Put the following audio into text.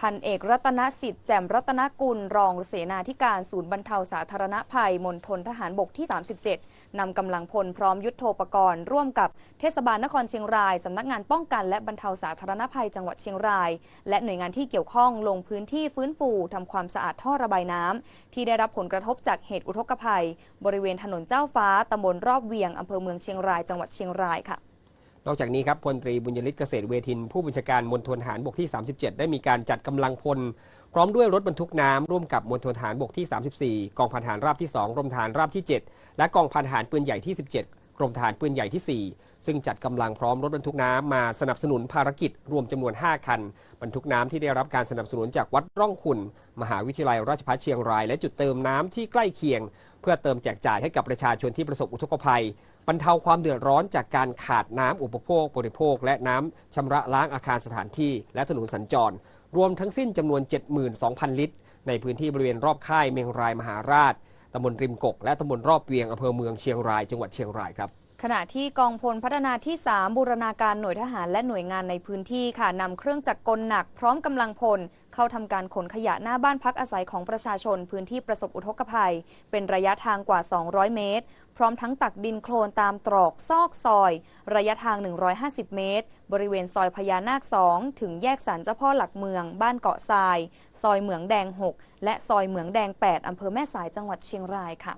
พันเอกรัตนสิทธิ์แจ่มรัตนกุลรองเสนาธิการศูนย์บรรเทาสาธารณภัยมณฑลทหารบกที่ 37 นำกำลังพลพร้อมยุทโธปกรณ์ ร่วมกับเทศบาลนครเชียงราย สำนักงานป้องกันและบรรเทาสาธารณภัยจังหวัดเชียงราย และหน่วยงานที่เกี่ยวข้องลงพื้นที่ฟื้นฟูทำความสะอาดท่อระบายน้ำที่ได้รับผลกระทบจากเหตุอุทกภัย บริเวณถนนเจ้าฟ้าตำบลรอบเวียงอำเภอเมืองเชียงรายจังหวัดเชียงรายค่ะ นอกจากนี้ครับพลตรีบุญยฤทธิ์เกษตรเวทิน ผู้บัญชาการมณฑลทหารบกที่ 37 ได้มีการจัดกำลังพล พร้อมด้วยรถบรรทุกน้ำร่วมกับมณฑลทหารบกที่ 34 กองพันทหารราบที่ 2กรมทหารราบที่ 7 และกองพันทหารปืนใหญ่ที่ 17 กรมทหารปืนใหญ่ที่ 4 ซึ่งจัดกำลังพร้อมรถบรรทุกน้ำมาสนับสนุนภารกิจรวมจำนวน 5 คัน บรรทุกน้ำที่ได้รับการสนับสนุนจากวัดร่องขุนมหาวิทยาลัยราชภัฏเชียงราย และจุดเติมน้ำที่ใกล้เคียง เพื่อเติมแจกจ่ายให้กับประชาชนที่ประสบอุทกภัย บรรเทาความเดือดร้อนจากการขาดน้ำอุปโภคบริโภค และน้ำชำระล้างอาคารสถานที่ และถนนสัญจร รวมทั้งสิ้นจำนวน 72,000 ลิตร ในพื้นที่บริเวณรอบค่ายเมงรายมหาราช ตำบลริมกก และตำบลรอบเวียงอำเภอเมืองเชียงรายจังหวัดเชียงรายครับ ขณะที่กองพลพัฒนาที่ 3 บูรณาการหน่วยทหารและหน่วยงานในพื้นที่ค่ะนำเครื่องจักรกลหนักพร้อมกำลังพล เข้าทำการขนขยะหน้าบ้านพักอาศัยของประชาชนพื้นที่ประสบอุทกภัย เป็นระยะทางกว่า 200 เมตร พร้อมทั้งตักดินโคลนตามตรอกซอกซอย ระยะทาง 150 เมตร บริเวณซอยพญานาค 2 ถึงแยกสารเจ้าพ่อหลักเมือง บ้านเกาะทราย ซอยเหมืองแดง 6 และซอยเหมืองแดง 8อำเภอแม่สายจังหวัดเชียงรายค่ะ